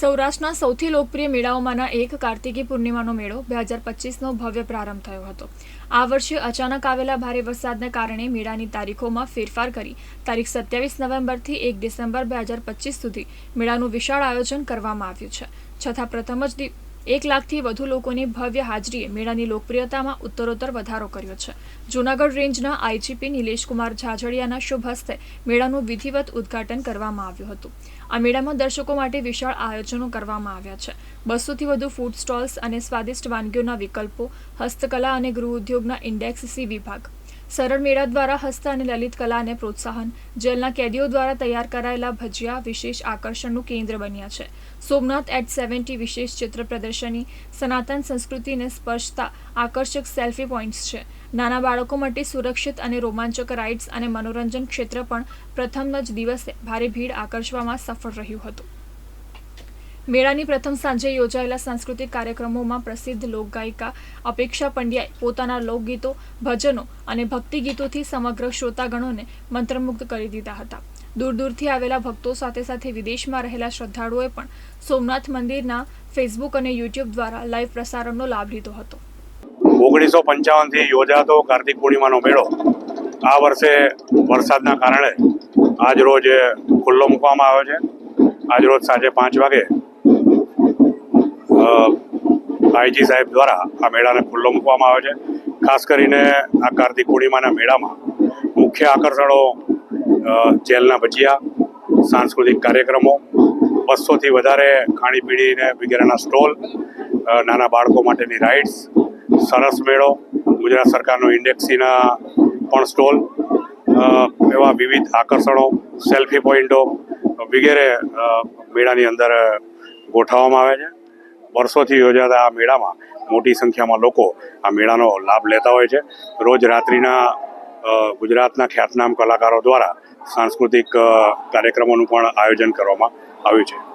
સૌરાષ્ટ્રના સૌથી લોકપ્રિય મેળાઓમાંના એક કાર્તિકી પૂર્ણિમાનો મેળો બે હજાર પચીસનો ભવ્ય પ્રારંભ થયો હતો. આ વર્ષે અચાનક આવેલા ભારે વરસાદને કારણે મેળાની તારીખોમાં ફેરફાર કરી તારીખ સત્યાવીસ નવેમ્બરથી એક ડિસેમ્બર બે હજાર પચીસ સુધી મેળાનું વિશાળ આયોજન કરવામાં આવ્યું છે. છતાં પ્રથમ જ એક લાખથી વધુ લોકોની ભવ્ય હાજરીએ મેળાની લોકપ્રિયતામાં ઉત્તરોત્તર વધારો કર્યો છે. જૂનાગઢ રેન્જના આઈજીપી નિલેશકુમાર ઝાઝડિયાના શુભ હસ્તે મેળાનું વિધિવત ઉદ્ઘાટન કરવામાં આવ્યું હતું. આ મેળામાં દર્શકો માટે વિશાળ આયોજનો કરવામાં આવ્યા છે. બસોથી વધુ ફૂડ સ્ટોલ્સ અને સ્વાદિષ્ટ વાનગીઓના વિકલ્પો, હસ્તકલા અને ગૃહ ઉદ્યોગના ઇન્ડેક્સ સી વિભાગ. સરળ મેળા દ્વારા હસ્ત અને લલિત કલાને પ્રોત્સાહન, જેલના કેદીઓ દ્વારા તૈયાર કરાયેલા ભજીયા વિશેષ આકર્ષણનું કેન્દ્ર બન્યા છે. સોમનાથ એટ સેવન્ટી વિશેષ ચિત્ર પ્રદર્શની, સનાતન સંસ્કૃતિને સ્પર્શતા આકર્ષક સેલ્ફી પોઈન્ટ્સ છે. નાના બાળકો માટે સુરક્ષિત અને રોમાંચક રાઇડ્સ અને મનોરંજન ક્ષેત્ર પણ પ્રથમ જ દિવસે ભારે ભીડ આકર્ષવામાં સફળ રહ્યું હતું. મેળાની પ્રથમ સાંજે યોજાયેલા સાંસ્કૃતિક કાર્યક્રમોમાં પ્રસિદ્ધ લોકગાયિકા અપેક્ષા પંડ્યાએ પોતાના લોકગીતો, ભજનો અને ભક્તિ ગીતોથી સમગ્ર શ્રોતાગણોને મંત્રમુગ્ધ કરી દીધા હતા. દૂર દૂરથી આવેલા ભક્તો સાથે સાથે વિદેશમાં રહેલા શ્રદ્ધાળુઓએ પણ સોમનાથ મંદિરના ફેસબુક અને યુટ્યુબ દ્વારા લાઈવ પ્રસારણનો લાભ લીધો હતો. ઓગણીસો પંચાવનથી યોજાતો કાર્તિક પૂર્ણિમાનો મેળો આ વર્ષે વરસાદના કારણે આજ રોજ ખુલ્લો મૂકવામાં આવ્યો છે. આજ રોજ સાંજે પાંચ વાગે આઈજી સાહેબ દ્વારા આ મેળાને ખુલ્લો મૂકવામાં આવે છે. ખાસ કરીને આ કાર્તિક પૂર્ણિમાના મેળામાં મુખ્ય આકર્ષણો જેલના ભજીયા, સાંસ્કૃતિક કાર્યક્રમો, બસોથી વધારે ખાણીપીણીને વગેરેના સ્ટોલ નાના બાળકો માટેની રાઇડ્સ, સરસ મેળો, ગુજરાત સરકારનો ઇન્ડેક્સીના પણ સ્ટોલ એવા વિવિધ આકર્ષણો, સેલ્ફી પોઈન્ટો વગેરે મેળાની અંદર ગોઠવવામાં આવે છે. વર્ષોથી યોજાતા આ મેળામાં મોટી સંખ્યામાં લોકો આ મેળાનો લાભ લેતા હોય છે. રોજ રાત્રિના ગુજરાતના ખ્યાતનામ કલાકારો દ્વારા સાંસ્કૃતિક કાર્યક્રમોનું પણ આયોજન કરવામાં આવ્યું છે.